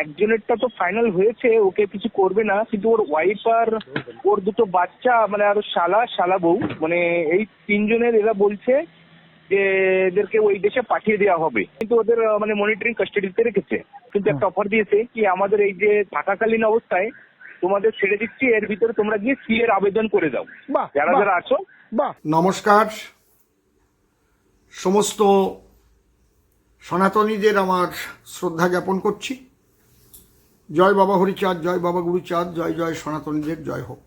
একজনেরটা তো ফাইনাল হয়েছে ওকে কিছু করবে না কিন্তু ওর ওয়াইফ আর ওর দুটো বাচ্চা মানে আরও শালা শালা বউ মানে এই তিনজনের এরা বলছে যে এদেরকে ওই দেশে পাঠিয়ে দেওয়া হবে। কিন্তু ওদের মানে মনিটরিং কাস্টাডিতে রেখেছে। কিন্তু একটা অফার দিয়েছে কি আমাদের এই যে থাকাকালীন অবস্থায় তোমাদের ছেড়ে দিচ্ছি এর ভিতরে তোমরা গিয়ে সি এর আবেদন করে দাও। বাহ, যারা যারা আছো। বাহ। নমস্কার। সমস্ত সনাতনীদের আমার শ্রদ্ধা জ্ঞাপন করছি। জয় বাবা হরিচাঁদ, জয় বাবা গুরুচাঁদ, জয় জয় সনাতনীদের, জয় হোক।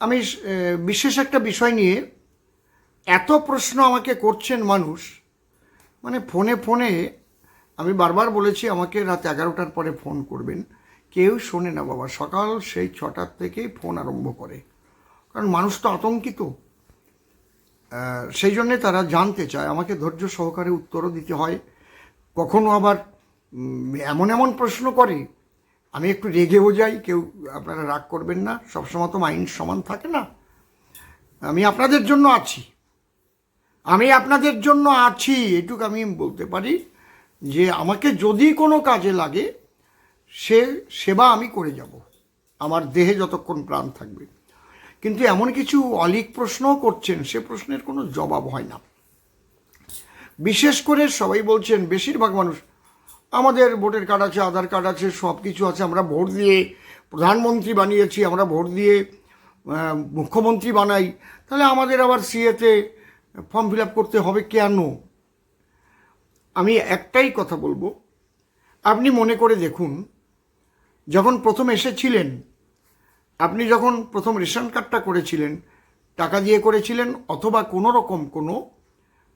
আমি বিশেষ একটা বিষয় নিয়ে এত প্রশ্ন আমাকে করছেন মানুষ মানে ফোনে ফোনে আমি বারবার বলেছি, আমাকে রাত এগারোটার পরে ফোন করবেন। কেউ শোনে না বাবা, সকাল সেই ছটার থেকেই ফোন আরম্ভ করে। কারণ মানুষ তো আতঙ্কিত। সেই জন্যে তারা জানতে চায়, আমাকে ধৈর্য সহকারে উত্তরও দিতে হয়। কখনো আবার এমন এমন প্রশ্ন করে, আমি একটু রেগেও যাই, কেউ আপনারা রাগ করবেন না, সবসময় তো মাইন্ড সমান থাকে না। আমি আপনাদের জন্য আছি। আমি আপনাদের জন্য আছি, এটুকু আমি বলতে পারি যে আমাকে যদি কোনো কাজে লাগে, সে সেবা আমি করে যাব। আমার দেহে যতক্ষণ প্রাণ থাকবে। কিন্তু এমন কিছু অলিক প্রশ্নও করছেন, সে প্রশ্নের কোনো জবাব হয় না। বিশেষ করে সবাই বলছেন, বেশিরভাগ মানুষ আমাদের ভোটের কার্ড আছে, আধার কার্ড আছে সব কিছু আছে। আমরা ভোট দিয়ে প্রধানমন্ত্রী বানিয়েছি, আমরা ভোট দিয়ে মুখ্যমন্ত্রী বানাই। তাহলে আমাদের আবার সিএতে ফর্ম ফিল আপ করতে হবে কেন? আমি একটাই কথা বলব। আপনি মনে করে দেখুন, যখন প্রথম এসেছিলেন, আপনি যখন প্রথম রেশন কার্ডটা করেছিলেন, টাকা দিয়ে করেছিলেন অথবা কোনো রকম কোনো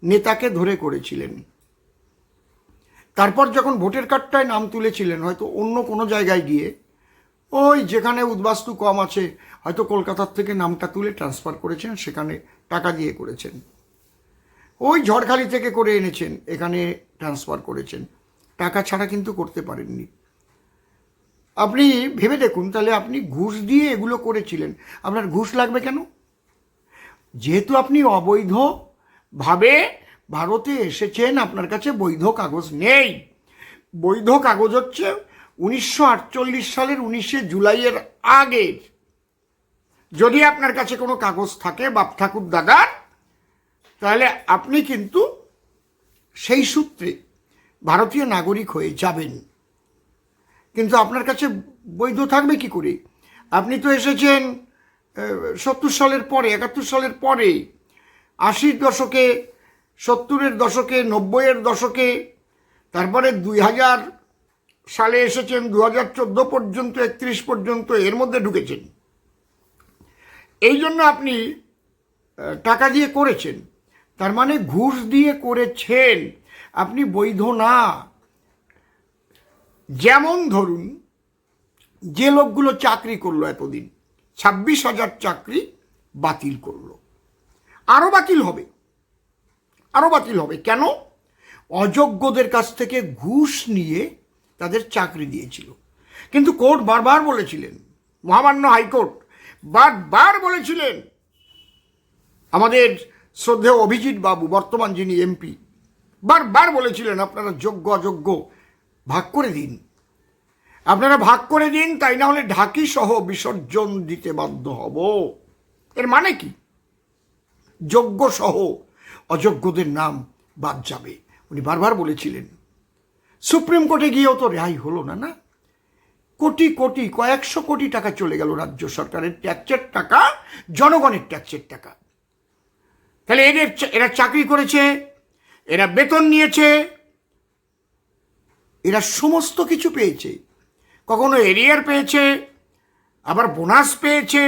নেতাকে ধরে করেছিলেন তারপর যখন ভোটের কার্ডটায় নাম তুলেছিলেন, হয়তো অন্য কোনো জায়গায় গিয়ে, ওই যেখানে উদ্বাস্তু কম আছে, হয়তো কলকাতার থেকে নামটা তুলে ট্রান্সফার করেছেন, সেখানে টাকা দিয়ে করেছেন। ওই ঝড়খালি থেকে করে এনেছেন, এখানে ট্রান্সফার করেছেন। টাকা ছাড়া কিন্তু করতে পারেননি। আপনি ভেবে দেখুন, তাহলে আপনি ঘুষ দিয়ে এগুলো করেছিলেন। আপনার ঘুষ লাগবে কেন? যেহেতু আপনি অবৈধভাবে ভারতে এসেছেন, আপনার কাছে বৈধ কাগজ নেই। বৈধ কাগজ হচ্ছে উনিশশো আটচল্লিশ সালের উনিশে জুলাইয়ের আগের যদি আপনার কাছে কোনো কাগজ থাকে, বাপ ঠাকুর দাদার, তাহলে আপনি কিন্তু সেই সূত্রে ভারতীয় নাগরিক হয়ে যাবেন। কিন্তু আপনার কাছে বৈধ থাকবে কি করে? আপনি তো এসেছেন সত্তর সালের পরে, একাত্তর সালের পরে, আশির দশকে সত্তরের দশকে, নব্বইয়ের দশকে, তারপরে দুই হাজার সালে এসেছেন দু হাজার চোদ্দ পর্যন্ত, একত্রিশ পর্যন্ত এর মধ্যে ঢুকেছেন। এই জন্য আপনি টাকা দিয়ে করেছেন। তার মানে ঘুষ দিয়ে করেছেন। আপনি বৈধ না। যেমন ধরুন, যে লোকগুলো চাকরি করল এতদিন, ছাব্বিশ হাজার চাকরি বাতিল করল। আরও বাতিল হবে। আরও বাতিল হবে। কেন? অযোগ্যদের কাছ থেকে ঘুষ নিয়ে তাদের চাকরি দিয়েছিল। কিন্তু কোর্ট বারবার বলেছিলেন, মহামান্য হাইকোর্ট বারবার বলেছিলেন, আমাদের শ্রদ্ধেয় অভিজিৎ বাবু, বর্তমান যিনি এমপি, বারবার বলেছিলেন, আপনারা যোগ্য, অযোগ্য, ভাগ করে দিন। আপনারা ভাগ করে দিন, তাই না হলে ঢাকি সহ বিসর্জন দিতে বাধ্য হব। এর মানে কি? যোগ্য সহ অযোগ্যদের নাম বাদ যাবে। উনি বারবার বলেছিলেন, সুপ্রিম কোর্টে গিয়েও তো রেহাই হলো না না? কোটি কোটি, কয়েকশো কোটি টাকা চলে গেল রাজ্য সরকারের ট্যাক্সের টাকা, জনগণের ট্যাক্সের টাকা। তাহলে এদের এরা চাকরি করেছে, এরা বেতন নিয়েছে, এরা সমস্ত কিছু পেয়েছে। কখনো এরিয়ার পেয়েছে, আবার বোনাস পেয়েছে।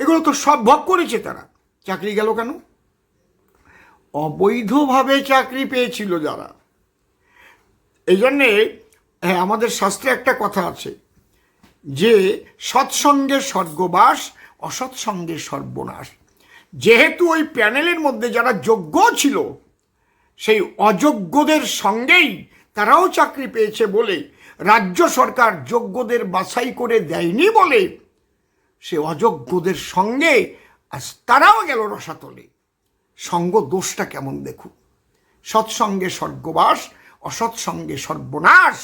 এগুলো তো সব ভোগ করেছে তারা। চাকরি গেল কেন? অবৈধভাবে চাকরি পেয়েছিল যারা। এই জন্যে হ্যাঁ আমাদের শাস্ত্রে একটা কথা আছে যে, সৎসঙ্গে স্বর্গবাস, অসৎসঙ্গে সর্বনাশ। যেহেতু ওই প্যানেলের মধ্যে যারা যোগ্য ছিল, সেই অযোগ্যদের সঙ্গেই তারাও চাকরি পেয়েছে বলে রাজ্য সরকার যোগ্যদের বাছাই করে দেয়নি বলে সে অযোগ্যদের সঙ্গে আজ তারাও গেল রসাতলে। সঙ্গ দোষটা কেমন দেখুন সৎসঙ্গে স্বর্গবাস অসৎ সঙ্গে সর্বনাশ।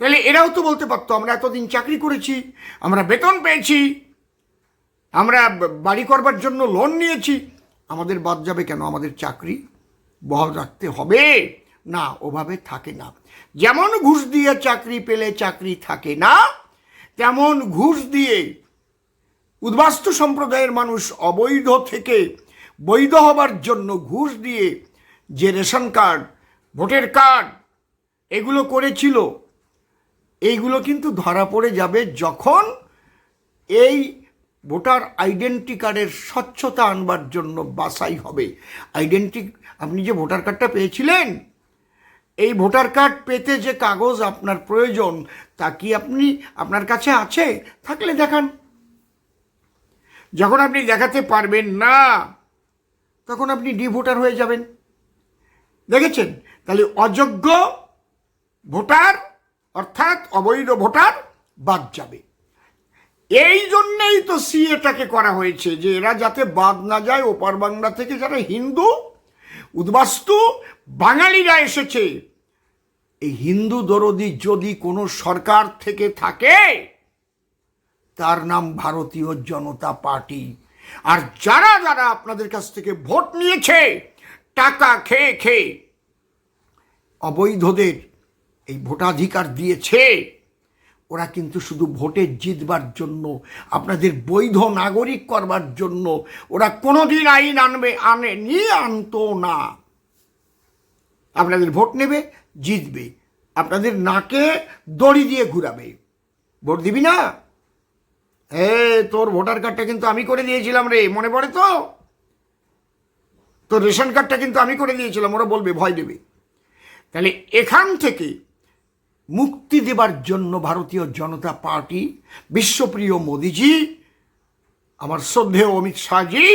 তাহলে এরাও তো বলতে পারতো, আমরা এতদিন চাকরি করেছি, আমরা বেতন পেয়েছি, আমরা বাড়ি করবার জন্য লোন নিয়েছি। আমাদের বাদ যাবে কেন? আমাদের চাকরি বহাল রাখতে হবে। না ওভাবে থাকে না। যেমন ঘুষ দিয়ে চাকরি পেলে চাকরি থাকে না, তেমন ঘুষ দিয়ে উদ্বাস্তু সম্প্রদায়ের মানুষ অবৈধ থেকে বৈধ হবার জন্য ঘুষ দিয়ে যে রেশন কার্ড, ভোটের কার্ড এগুলো করেছিল, এইগুলো কিন্তু ধরা পড়ে যাবে যখন এই ভোটার আইডেন্টি কার্ডের স্বচ্ছতা আনবার জন্য বাছাই হবে। আইডেন্টি, আপনি যে ভোটার কার্ডটা পেয়েছিলেন, এই ভোটার কার্ড পেতে যে কাগজ আপনার প্রয়োজন, তা কি আপনি আপনার কাছে আছে? থাকলে দেখান। যখন আপনি দেখাতে পারবেন না তখন আপনি ডি ভোটার হয়ে যাবেন। দেখেছেন? তাহলে অযোগ্য ভোটার অর্থাৎ অবৈধ ভোটার বাদ যাবে। এই জন্যই তো সি এটাকে করা হয়েছে যে এরা যাতে বাদ না যায়, ওপার বাংলা থেকে যারা হিন্দু, উদ্বাস্তু, বাঙালিরা এসেছে, এই হিন্দু দরদি যদি কোনো সরকার থেকে থাকে, তার নাম ভারতীয় জনতা পার্টি। আর যারা যারা আপনাদের কাছ থেকে ভোট নিয়েছে, টাকা খেয়ে খেয়ে অবৈধদের এই ভোটাধিকার দিয়েছে, ওরা কিন্তু শুধু ভোটে জিতবার জন্য, আপনাদের বৈধ নাগরিক করবার জন্য, ওরা কোনোদিন আইন আনবে আনে নিয়ে আনতো না। আপনাদের ভোট নেবে, জিতবে। আপনাদের নাকে দড়ি দিয়ে ঘুরাবে। ভোট দিবি না? এ তোর ভোটার কার্ডটা কিন্তু আমি করে দিয়েছিলাম রে, মনে পড়ে তো? তোর রেশন কার্ডটা কিন্তু আমি করে দিয়েছিলাম, ওরা বলবে, ভয় দেবে। তাহলে এখান থেকে মুক্তি দেবার জন্য ভারতীয় জনতা পার্টি, বিশ্বপ্রিয় মোদিজি, আমার শ্রদ্ধেয় অমিত শাহজি,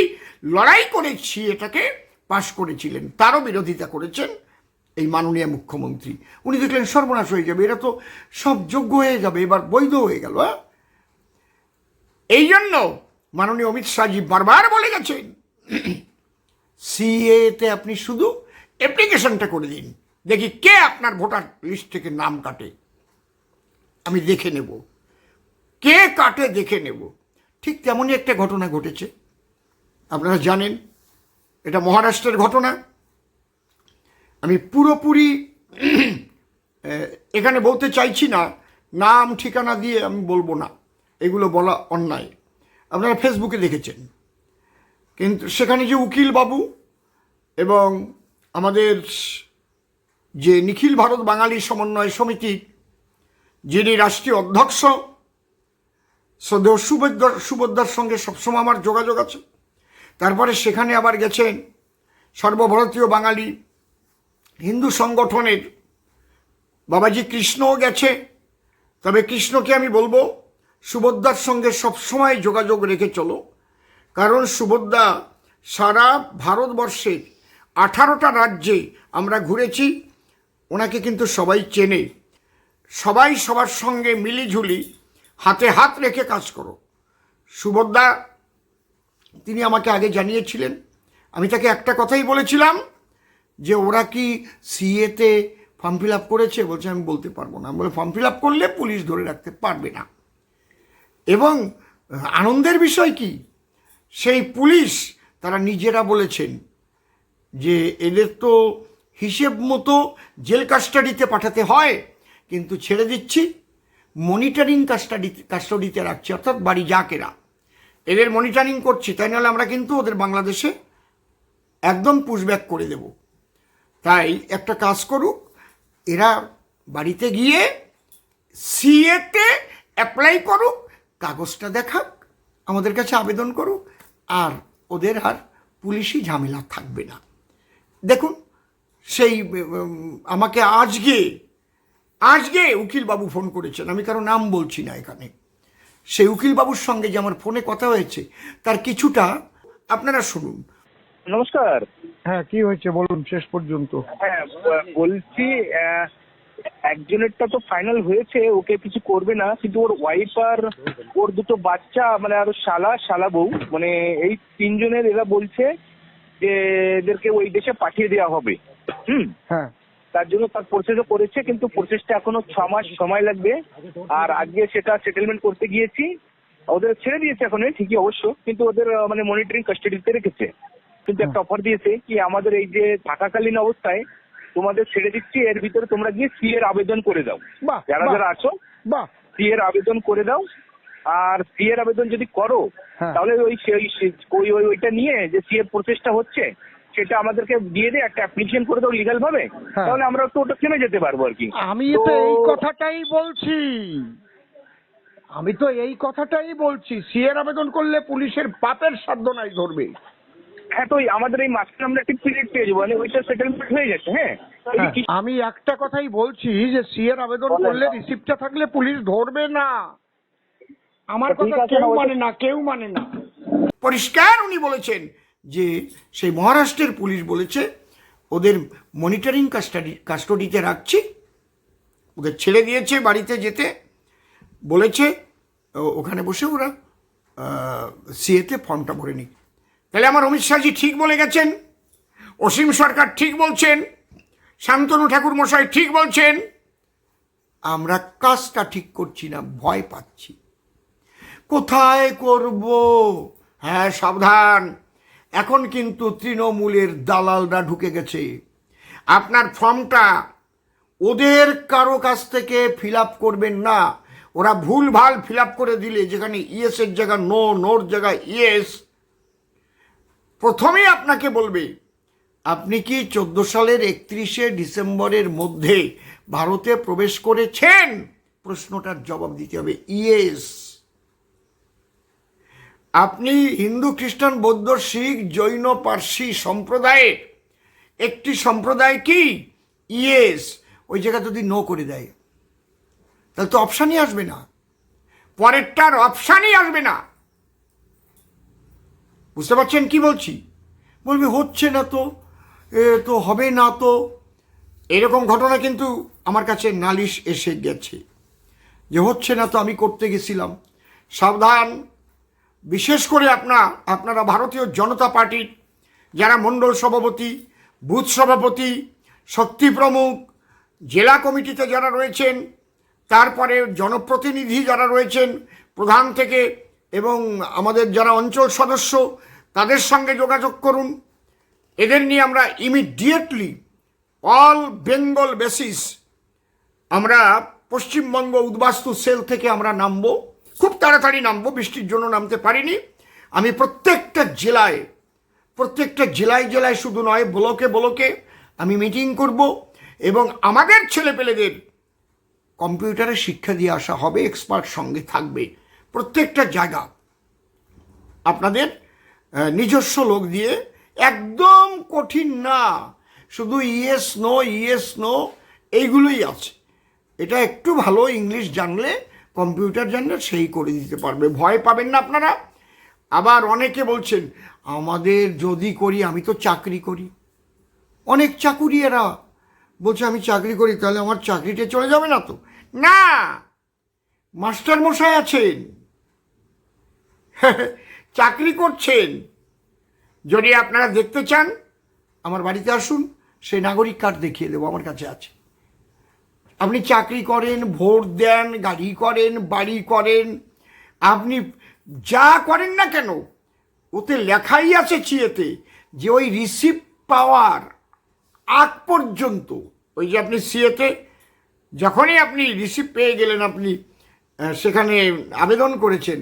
লড়াই করেছি, এটাকে পাশ করেছিলেন, তারও বিরোধিতা করেছেন এই মাননীয় মুখ্যমন্ত্রী। উনি দেখলেন সর্বনাশ হয়ে যাবে, এরা তো সব যোগ্য হয়ে যাবে, এবার বৈধ হয়ে গেল হ্যাঁ? জন্য মাননীয় অমিত শাহজি বারবার বলে গেছেন সিএতে আপনি শুধু অ্যাপ্লিকেশনটা করে দিন। দেখি কে আপনার ভোটার লিস্ট থেকে নাম কাটে। আমি দেখে নেব। কে কাটে দেখে নেব। ঠিক তেমনই একটা ঘটনা ঘটেছে। আপনারা জানেন, এটা মহারাষ্ট্রের ঘটনা। আমি পুরোপুরি এখানে বলতে চাইছি না, নাম ঠিকানা দিয়ে আমি বলব না। এগুলো বলা অন্যায়। আপনারা ফেসবুকে দেখেছেন। কিন্তু সেখানে যে উকিল বাবু এবং আমাদের যে নিখিল ভারত বাঙালি সমন্বয় সমিতি, যিনি রাষ্ট্রীয় অধ্যক্ষ, শ্রদ্ধেয় সুভদ্রার সুভদ্রার সঙ্গে সবসময় আমার যোগাযোগ আছে। তারপরে সেখানে আবার গেছেন সর্বভারতীয় বাঙালি হিন্দু সংগঠনের বাবাজি কৃষ্ণও গেছে। তবে কৃষ্ণকে আমি বলব সুভদ্রার সঙ্গে সবসময় যোগাযোগ রেখে চলো। কারণ সুভদ্রা সারা ভারতবর্ষের আঠারোটা রাজ্যে আমরা ঘুরেছি, ওনাকে কিন্তু সবাই চেনে। সবাই সবার সঙ্গে মিলিঝুলি হাতে হাত রেখে কাজ করো। সুভদ্রা, তিনি আমাকে আগে জানিয়েছিলেন। আমি তাকে একটা কথাই বলেছিলাম যে, ওরা কি সিএতে ফর্ম ফিল আপ করেছে? বলছে, আমি বলতে পারব না। বলে ফর্ম ফিল আপ করলে পুলিশ ধরে রাখতে পারবে না। এবং আনন্দের বিষয় কি? সেই পুলিশ তারা নিজেরা বলেছেন যে এদের তো হিসেব মতো জেল কাস্টাডিতে পাঠাতে হয়, কিন্তু ছেড়ে দিচ্ছি, মনিটরিং কাস্টাডি, কাস্টাডিতে রাখছি, অর্থাৎ বাড়ি জাকেরা এদের মনিটরিং করছি, তাই নাহলে আমরা কিন্তু ওদের বাংলাদেশে একদম পুশব্যাক করে দেব। তাই একটা কাজ করুক, এরা বাড়িতে গিয়ে সিএতে অ্যাপ্লাই করুক কাগজটা দেখাক আমাদের কাছে আবেদন করুক আর ওদের আর পুলিশি ঝামেলা থাকবে না। দেখুন সেই আমাকে আজকে আজকে উকিলবাবু ফোন করেছেন আমি কারও নাম বলছি না এখানে। সেই উকিলবাবুর সঙ্গে যে আমার ফোনে কথা হয়েছে তার কিছুটা আপনারা শুনুন। নমস্কার। হ্যাঁ কি হয়েছে বলুন শেষ পর্যন্ত। হ্যাঁ বলছি একজনেরটা তো ফাইনাল হয়েছে ওকে কিছু করবে না কিন্তু ওর ওয়াইফ আর ওর দুটো বাচ্চা মানে আরও শালা শালা বউ মানে এই তিনজনের এরা বলছে যে এদেরকে ওই দেশে পাঠিয়ে দেওয়া হবে। হুম? হ্যাঁ। তার জন্য তার প্রসেসও করেছে কিন্তু প্রসেসটা এখনও ছ মাস সময় লাগবে। আর আজকে সেটা সেটেলমেন্ট করতে গিয়েছি। ওদের ছেড়ে দিয়েছে এখন ঠিকই অবশ্য কিন্তু ওদের মানে মনিটরিং কাস্টাডিতে রেখেছে। কিন্তু একটা অফার দিয়েছে কি আমাদের এই যে থাকাকালীন অবস্থায় তোমাদের ছেড়ে দিচ্ছি এর ভিতরে তোমরা গিয়ে সি এর আবেদন করে দাও। যারা যারা আছো সি এর আবেদন করে দাও। আর সি এর আবেদন যদি করো হ্যাঁ। তাহলে ওই ওই ওই- ওইটা নিয়ে যে সি এর প্রসেসটা হচ্ছে সেটা আমাদেরকে দিয়ে দে একটা অ্যাপ্লিকেশন করে দাও লিগাল ভাবে হ্যাঁ। তাহলে আমরা একটু ওটা থেমে যেতে পারব আর কি। আমি তো এই কথাটাই বলছি। আমি তো এই কথাটাই বলছি। সিএর আবেদন করলে পুলিশের পাপের সাধ্য নাই ধরবে। হ্যাঁ তো আমাদের এই মাসটা আমরা একটা পিরিয়ড পেয়ে যাব মানে ওইটা সেটেলমেন্ট হয়ে যাচ্ছে হ্যাঁ? হ্যাঁ, আমি একটা কথাই বলছি যে সিএর আবেদন। করলে রিসিপ্টটা থাকলে পুলিশ ধরবে না। আমার কথা কেউ মানে না কেউ মানে না। পরিষ্কার উনি বলেছেন যে সেই মহারাষ্ট্রের পুলিশ বলেছে ওদের মনিটরিং কাস্টাডি কাস্টডিতে রাখছি। ওদের ছেড়ে দিয়েছে বাড়িতে যেতে। বলেছে ও- ওখানে বসে ওরা সিএতে ফর্মটা ভরে নিক। তাহলে আমার অমিত শাহজি ঠিক বলে গেছেন, অসীম সরকার ঠিক বলছেন, শান্তনু ঠাকুর মশাই ঠিক বলছেন। আমরা কাজটা ঠিক করছি না, ভয় পাচ্ছি। কোথায় করব? হ্যাঁ সাবধান। এখন কিন্তু তৃণমূলের দালালরা ঢুকে গেছে। আপনার ফর্মটা ওদের কারও কাছ থেকে ফিল আপ করবেন না। ওরা ভুল ভালো ফিল আপ করে দিলে, যেখানে ইএস এর জায়গা নো নোর জায়গায় ইএস প্রথমেই আপনাকে বলবে, আপনি কি চোদ্দ সালের একত্রিশে ডিসেম্বরের মধ্যে ভারতে প্রবেশ করেছেন? প্রশ্নটার জবাব দিতে হবে, ইয়েস। আপনি হিন্দু, খ্রিস্টান, বৌদ্ধ, শিখ, জৈন, পার্সি সম্প্রদায়ের। একটি সম্প্রদায় কি? ইয়েস। ওই জায়গা যদি নো করে দেয়, তাহলে তো অপশানই আসবে না। পরেরটার অপশানই আসবে না। বুঝতে পারছেন কি বলছি? বলবে, হচ্ছে না তো, এ তো হবে না তো। এরকম ঘটনা কিন্তু আমার কাছে নালিশ এসে গেছে। যে হচ্ছে না তো আমি করতে গেছিলাম। সাবধান। বিশেষ করে আপনার আপনারা ভারতীয় জনতা পার্টির যারা মণ্ডল সভাপতি, বুথ সভাপতি, শক্তি প্রমুখ, জেলা কমিটিতে যারা রয়েছেন, তারপরে জনপ্রতিনিধি যারা রয়েছেন, প্রধান থেকে এবং আমাদের যারা অঞ্চল সদস্য, তাদের সঙ্গে যোগাযোগ করুন। এদের নিয়ে আমরা ইমিডিয়েটলি অল বেঙ্গল বেসিস আমরা পশ্চিমবঙ্গ উদ্বাস্তু সেল থেকে আমরা নামবো। খুব তাড়াতাড়ি নামবো, বৃষ্টির জন্য নামতে পারিনি। আমি প্রত্যেকটা জেলায় প্রত্যেকটা জেলায় জেলায় শুধু নয়, ব্লকে ব্লকে আমি মিটিং করব এবং আমাদের ছেলেপেলেদের কম্পিউটারে শিক্ষা দিয়ে আসা হবে এক্সপার্ট সঙ্গে থাকবে। প্রত্যেকটা জায়গা আপনাদের নিজস্ব লোক দিয়ে একদম কঠিন না। শুধু ইয়েস নো ইয়েস নো, এইগুলোই আছে। এটা একটু ভালো ইংলিশ জানলে, কম্পিউটার জানলে সেই করে দিতে পারবে। ভয় পাবেন না আপনারা। আবার অনেকে বলছেন, আমাদের যদি করি, আমি তো চাকরি করি। অনেক চাকুরি এরা বলছে, আমি চাকরি করি, তাহলে আমার চাকরিটা চলে যাবে না তো? না! মাস্টার মশাই আছেন। চাকরি করছেন। যদি আপনারা দেখতে চান, আমার বাড়িতে আসুন সেই নাগরিক কার্ড দেখিয়ে দেবো, আমার কাছে আছে। আপনি চাকরি করেন, ভোট দেন, গাড়ি করেন, বাড়ি করেন, আপনি যা করেন না কেন, ওতে লেখাই আছে চিয়েতে যে ওই রিসিভ পাওয়ার আগ পর্যন্ত, ওই যে আপনি সিএতে যখনই আপনি রিসিভ পেয়ে গেলেন, আপনি সেখানে আবেদন করেছেন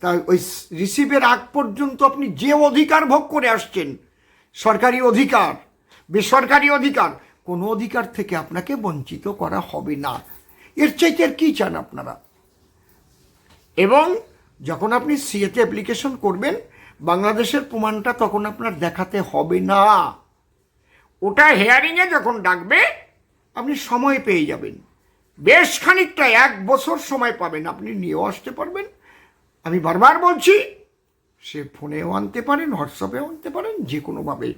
তা ওই রিসিভের আগ পর্যন্ত আপনি যে অধিকার ভোগ করে আসছেন, সরকারি অধিকার, বেসরকারি অধিকার, কোনো অধিকার থেকে আপনাকে বঞ্চিত করা হবে না। এর চাইতে আর কী চান আপনারা? এবং যখন আপনি সিএতে অ্যাপ্লিকেশন করবেন, বাংলাদেশের প্রমাণটা তখন আপনার দেখাতে হবে না। ওটা হেয়ারিংয়ে যখন ডাকবে, আপনি সময় পেয়ে যাবেন। বেশ খানিকটা, এক বছর সময় পাবেন। আপনি নিয়েও আসতে পারবেন। আমি বারবার বলছি, সে ফোনেও আনতে পারেন, হোয়াটসঅ্যাপেও আনতে পারেন, যে কোনোভাবে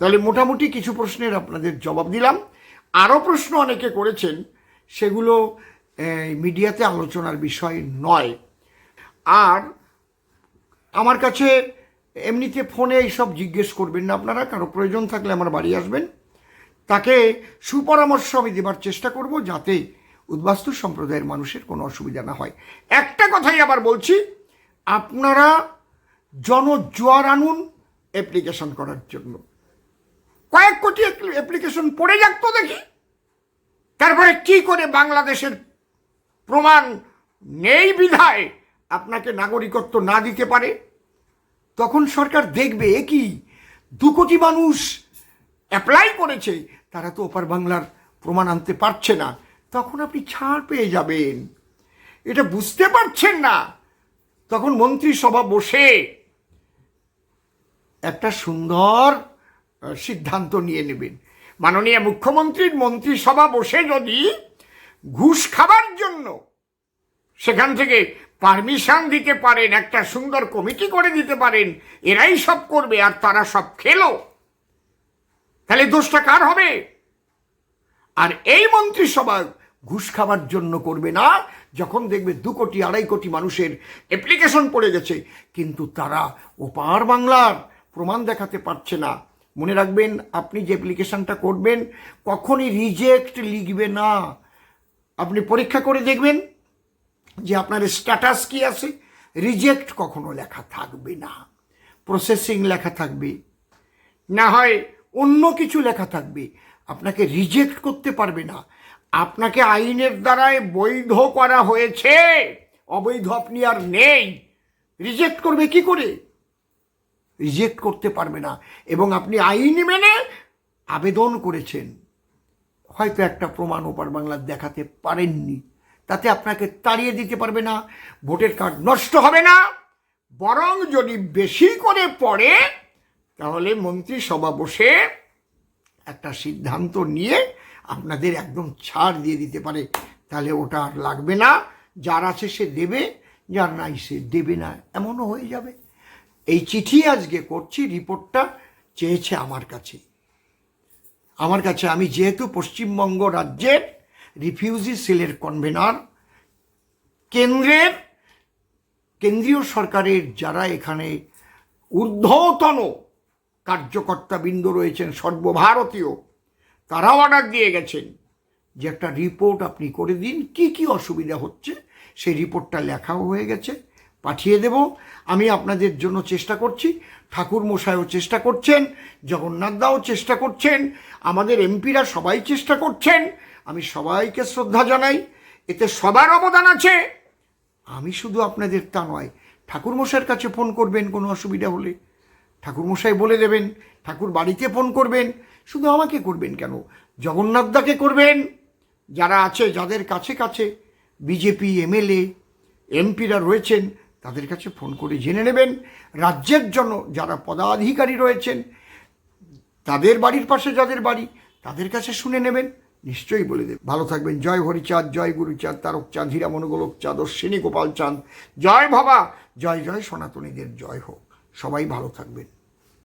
তাহলে মোটামুটি কিছু প্রশ্নের আপনাদের জবাব দিলাম। আরও প্রশ্ন অনেকে করেছেন, সেগুলো মিডিয়াতে আলোচনার বিষয় নয়। আর আমার কাছে এমনিতে ফোনে এইসব জিজ্ঞেস করবেন না আপনারা, কারও প্রয়োজন থাকলে আমার বাড়ি আসবেন। তাকে সুপরামর্শ আমি দেবার চেষ্টা করব, যাতে উদ্বাস্তু সম্প্রদায়ের মানুষের কোনো অসুবিধা না হয়। একটা কথাই আবার বলছি, আপনারা জনজোয়ার আনুন অ্যাপ্লিকেশন করার জন্য। কয়েক কোটি অ্যাপ্লিকেশন পড়ে যাক তো দেখি। তারপরে কি করে বাংলাদেশের প্রমাণ নেই বিধায় আপনাকে নাগরিকত্ব না দিতে পারে? তখন সরকার দেখবে এ কি, দু কোটি মানুষ অ্যাপ্লাই করেছে, তারা তো ওপার বাংলার প্রমাণ আনতে পারছে না। তখন আপনি ছাড় পেয়ে যাবেন। এটা বুঝতে পারছেন না। তখন মন্ত্রিসভা বসে একটা সুন্দর সিদ্ধান্ত নিয়ে নেবেন। মাননীয় মুখ্যমন্ত্রীর মন্ত্রিসভা বসে যদি ঘুষ খাবার জন্য সেখান থেকে পারমিশন দিতে পারেন, একটা সুন্দর কমিটি করে দিতে পারেন, এরাই সব করবে আর তারা সব খেলো। তাহলে দোষটা কার হবে? আর এই মন্ত্রিসভা ঘুষ খাবার জন্য করবে না। যখন দেখবে দু কোটি, আড়াই কোটি মানুষের অ্যাপ্লিকেশন পড়ে গেছে, কিন্তু তারা ওপার বাংলার প্রমাণ দেখাতে পারছে না। মনে রাখবেন, আপনি যে অ্যাপ্লিকেশনটা করবেন, কখনই রিজেক্ট লিখবে না। আপনি পরীক্ষা করে দেখবেন যে আপনার স্ট্যাটাস কি আছে। রিজেক্ট কখনো লেখা থাকবে না। প্রসেসিং লেখা থাকবে। না হয় অন্য কিছু লেখা থাকবে। আপনাকে রিজেক্ট করতে পারবে না। আপনাকে আইনের দ্বারায় বৈধ করা হয়েছে। অবৈধ আপনি আর নেই। রিজেক্ট করবে কি করে? রিজেক্ট করতে পারবে না। এবং আপনি আইন মেনে আবেদন করেছেন। হয়তো একটা প্রমাণ ওপার বাংলার দেখাতে পারেননি। তাতে আপনাকে তাড়িয়ে দিতে পারবে না। ভোটের কার্ড নষ্ট হবে না। বরং যদি বেশি করে পড়ে, তাহলে মন্ত্রিসভা বসে একটা সিদ্ধান্ত নিয়ে আপনাদের একদম ছাড় দিয়ে দিতে পারে, তাহলে ওটা আর লাগবে না। যার আছে সে দেবে, যার নাই সে দেবে না। এমনও হয়ে যাবে। এই চিঠি আজকে করছি, রিপোর্টটা চেয়েছে আমার কাছে। আমার কাছে আমি যেহেতু পশ্চিমবঙ্গ রাজ্যের রিফিউজি সেলের কনভেনার, কেন্দ্রের, কেন্দ্রীয় সরকারের যারা এখানে ঊর্ধ্বতন কার্যকর্তাবৃন্দ রয়েছেন, সর্বভারতীয় তারা অর্ডার দিয়ে গেছেন। যে একটা রিপোর্ট আপনি করে দিন, কি কি অসুবিধা হচ্ছে, সেই রিপোর্টটা লেখাও হয়ে গেছে, পাঠিয়ে দেব। আমি আপনাদের জন্য চেষ্টা করছি ঠাকুর মশাইও চেষ্টা করছেন, জগন্নাথদাও চেষ্টা করছেন, আমাদের এমপিরা সবাই চেষ্টা করছেন, আমি সবাইকে শ্রদ্ধা জানাই, এতে সবার অবদান আছে। আমি শুধু আপনাদের তা নয় ঠাকুর মশাইয়ের কাছে ফোন করবেন কোনো অসুবিধা হলে। ঠাকুরমশাই বলে দেবেন, ঠাকুর বাড়িতে ফোন করবেন শুধু আমাকে করবেন কেন? জগন্নাথদাকে করবেন? যারা আছে, যাদের কাছে কাছে বিজেপি, এমএলএ, এমপিরা রয়েছেন, তাদের কাছে ফোন করে জেনে নেবেন। রাজ্যের জন্য যারা পদাধিকারী রয়েছেন, তাদের বাড়ির পাশে যাদের বাড়ি, তাদের কাছে শুনে নেবেন, নিশ্চয়ই বলে দেবেন। ভালো থাকবেন। জয় হরিচাঁদ, জয় গুরুচাঁদ তারক চাঁদ হীরা মনোগোলক চাঁদ, অশ্বিনী গোপাল চাঁদ জয় বাবা! জয় জয় সনাতনীদের জয় হোক। সবাই ভালো থাকবেন।